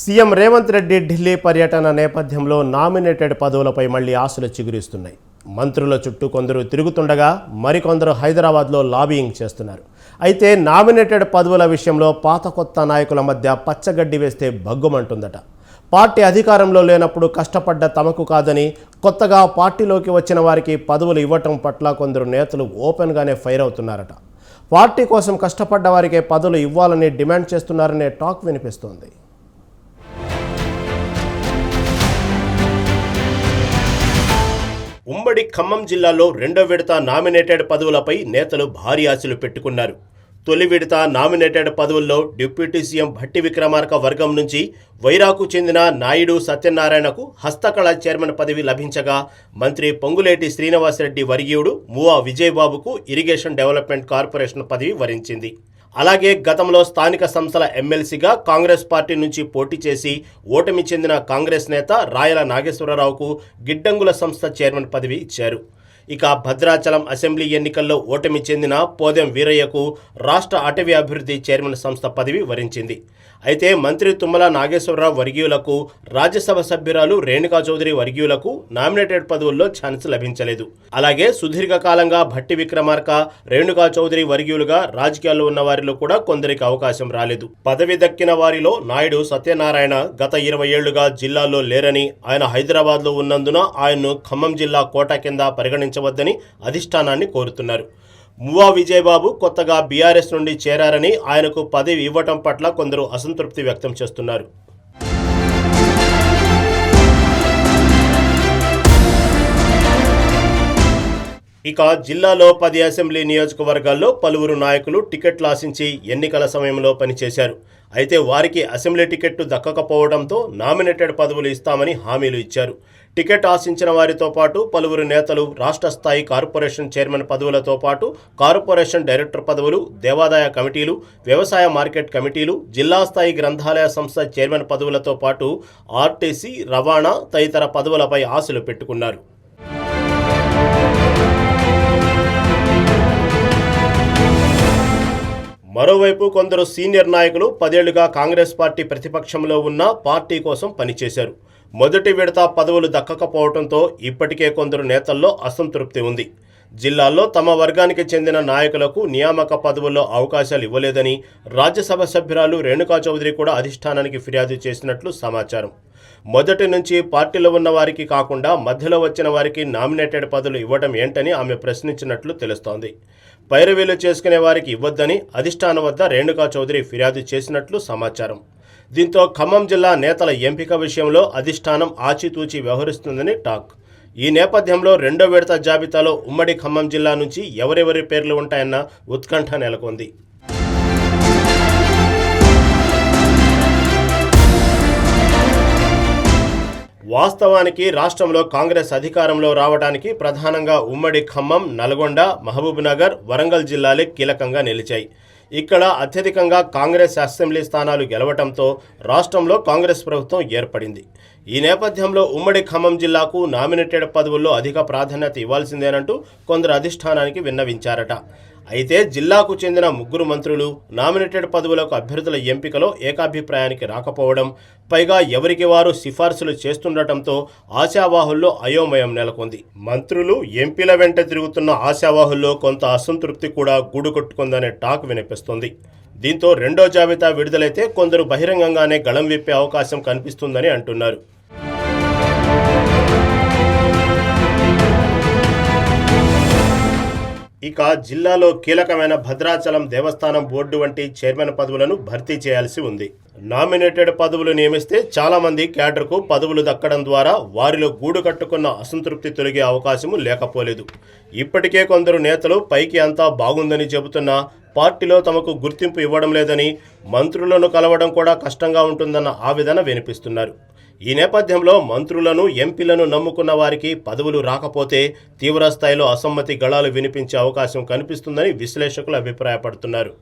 CM Revanth Reddy Delhi పర్యటన నేపథ్యంలో nominated పదవులపై మళ్ళీ ఆశలు చిగురిస్తున్నాయి. మంత్రుల చుట్టూ కొందరు తిరుగుతుండగా మరికొందరు హైదరాబాద్లో లాబియింగ్ చేస్తున్నారు. అయితే నామినేటెడ్ పదవుల విషయంలో పాత కొత్త నాయకుల మధ్య పచ్చగడ్డి వేస్తే భగ్గుమంటుందట. పార్టీ అధికారంలో లేనప్పుడు కష్టపడ్డ తమకు కాదని కొత్తగా పార్టీలోకి వచ్చిన వారికి పదవులు ఇవ్వటం పట్ల కొందరు నేతలు ఓపెన్గానే ఫైర్ అవుతున్నారట. పార్టీ కోసం కష్టపడ్డ వారికే పదవులు ఇవ్వాలని డిమాండ్ చేస్తున్నారనే టాక్ వినిపిస్తోంది. ఉమ్మడి ఖమ్మం జిల్లాలో రెండో విడత నామినేటెడ్ పదవులపై నేతలు భారీ ఆశలు పెట్టుకున్నారు. తొలి విడత నామినేటెడ్ పదవుల్లో డిప్యూటీ సీఎం భట్టి విక్రమార్క వర్గం నుంచి వైరాకు చెందిన నాయుడు సత్యనారాయణకు హస్తకళ చైర్మన్ పదవి లభించగా మంత్రి పొంగులేటి శ్రీనివాసరెడ్డి వర్గీయుడు మువా విజయబాబుకు ఇరిగేషన్ డెవలప్మెంట్ కార్పొరేషన్ పదవి వరించింది. అలాగే గతంలో స్థానిక సంస్థల ఎమ్మెల్సీగా కాంగ్రెస్ పార్టీ నుంచి పోటీ చేసి ఓటమి చెందిన కాంగ్రెస్ నేత రాయల నాగేశ్వరరావుకు గిడ్డంగుల సంస్థ చైర్మన్ పదవి ఇచ్చారు. ఇక భద్రాచలం అసెంబ్లీ ఎన్నికల్లో ఓటమి చెందిన పోదెం వీరయ్యకు రాష్ట్ర అటవీ అభివృద్ధి చైర్మన్ సంస్థ పదవి వరించింది. అయితే మంత్రి తుమ్మల నాగేశ్వరరావు వర్గీయులకు రాజ్యసభ సభ్యురాలు రేణుకా చౌదరి వర్గీయులకు నామినేటెడ్ పదవుల్లో ఛాన్స్ లభించలేదు. అలాగే సుదీర్ఘకాలంగా భట్టి విక్రమార్క రేణుకా చౌదరి వర్గీయులుగా రాజకీయాల్లో ఉన్న వారిలో కూడా కొందరికి అవకాశం రాలేదు. పదవి దక్కిన వారిలో నాయుడు సత్యనారాయణ గత ఇరవై ఏళ్ళుగా జిల్లాలో లేరని ఆయన హైదరాబాద్లో ఉన్నందున ఆయన్ను ఖమ్మం జిల్లా కోట కింద పరిగణించవద్దని అధిష్టానాన్ని కోరుతున్నారు. మువా విజయబాబు కొత్తగా బీఆర్ఎస్ నుండి చేరారని ఆయనకు పదవి ఇవ్వటం పట్ల కొందరు అసంతృప్తి వ్యక్తం చేస్తున్నారు. ఇక జిల్లాలో పది అసెంబ్లీ నియోజకవర్గాల్లో పలువురు నాయకులు టికెట్లు ఆశించి ఎన్నికల సమయంలో పనిచేశారు. అయితే వారికి అసెంబ్లీ టికెట్టు దక్కకపోవడంతో నామినేటెడ్ పదవులు ఇస్తామని హామీలు ఇచ్చారు. టికెట్ ఆశించిన వారితో పాటు పలువురు నేతలు రాష్ట్ర స్థాయి కార్పొరేషన్ చైర్మన్ పదవులతో పాటు కార్పొరేషన్ డైరెక్టర్ పదవులు దేవాదాయ కమిటీలు వ్యవసాయ మార్కెట్ కమిటీలు జిల్లా స్థాయి గ్రంథాలయ సంస్థ చైర్మన్ పదవులతో పాటు ఆర్టీసీ రవాణా తదితర పదవులపై ఆశలు పెట్టుకున్నారు. మరోవైపు కొందరు సీనియర్ నాయకులు పదేళ్ళుగా కాంగ్రెస్ పార్టీ ప్రతిపక్షంలో ఉన్న పార్టీ కోసం పనిచేశారు. మొదటి విడత పదవులు దక్కకపోవడంతో ఇప్పటికే కొందరు నేతల్లో అసంతృప్తి ఉంది. జిల్లాల్లో తమ వర్గానికి చెందిన నాయకులకు నియామక పదవుల్లో అవకాశాలు ఇవ్వలేదని రాజ్యసభ సభ్యురాలు రేణుకా చౌదరి కూడా అధిష్టానానికి ఫిర్యాదు చేసినట్లు సమాచారం. మొదటి నుంచి పార్టీలో ఉన్న వారికి కాకుండా మధ్యలో వచ్చిన వారికి నామినేటెడ్ పదవులు ఇవ్వడం ఏంటని ఆమె ప్రశ్నించినట్లు తెలుస్తోంది. పైరవీలు చేసుకునే వారికి ఇవ్వొద్దని అధిష్టానం వద్ద రేణుకా చౌదరి ఫిర్యాదు చేసినట్లు సమాచారం. దీంతో ఖమ్మం జిల్లా నేతల ఎంపిక విషయంలో అధిష్టానం ఆచితూచి వ్యవహరిస్తుందని టాక్. ఈ నేపథ్యంలో రెండో విడత జాబితాలో ఉమ్మడి ఖమ్మం జిల్లా నుంచి ఎవరెవరి పేర్లు ఉంటాయన్న ఉత్కంఠ నెలకొంది. వాస్తవానికి రాష్ట్రంలో కాంగ్రెస్ అధికారంలో రావడానికి ప్రధానంగా ఉమ్మడి ఖమ్మం నల్గొండ మహబూబ్నగర్ వరంగల్ జిల్లాలే కీలకంగా నిలిచాయి. ఇక్కడ అత్యధికంగా కాంగ్రెస్ అసెంబ్లీ స్థానాలు గెలవటంతో రాష్ట్రంలో కాంగ్రెస్ ప్రభుత్వం ఏర్పడింది. ఈ నేపథ్యంలో ఉమ్మడి ఖమ్మం జిల్లాకు నామినేటెడ్ పదవుల్లో అధిక ప్రాధాన్యత ఇవ్వాల్సిందేనంటూ కొందరు అధిష్టానానికి విన్నవించారట. అయితే జిల్లాకు చెందిన ముగ్గురు మంత్రులు నామినేటెడ్ పదవులకు అభ్యర్థుల ఎంపికలో ఏకాభిప్రాయానికి రాకపోవడం పైగా ఎవరికి వారు సిఫార్సులు చేస్తుండటంతో ఆశావాహుల్లో అయోమయం నెలకొంది. మంత్రులు ఎంపీల వెంట తిరుగుతున్న ఆశావాహుల్లో కొంత అసంతృప్తి కూడా గూడు కొట్టుకుందనే టాక్ వినిపిస్తోంది. దీంతో రెండో జాబితా విడుదలైతే కొందరు బహిరంగంగానే గళం విప్పే అవకాశం కనిపిస్తుందని అంటున్నారు. ఇక జిల్లాలో కీలకమైన భద్రాచలం దేవస్థానం బోర్డు వంటి చైర్మన్ పదవులను భర్తీ చేయాల్సి ఉంది. నామినేటెడ్ పదవులు నియమిస్తే చాలామంది క్యాడర్కు పదవులు దక్కడం ద్వారా వారిలో గూడు కట్టుకున్న అసంతృప్తి తొలగే అవకాశము లేకపోలేదు. ఇప్పటికే కొందరు నేతలు పైకి అంతా బాగుందని చెబుతున్నా పార్టీలో తమకు గుర్తింపు ఇవ్వడం లేదని మంత్రులను కలవడం కూడా కష్టంగా ఉంటుందన్న ఆవేదన వినిపిస్తున్నారు. ఈ నేపథ్యంలో మంత్రులను ఎంపీలను నమ్ముకున్న వారికి పదవులు రాకపోతే తీవ్రస్థాయిలో అసమ్మతి గళాలు వినిపించే అవకాశం కనిపిస్తుందని విశ్లేషకులు అభిప్రాయపడుతున్నారు.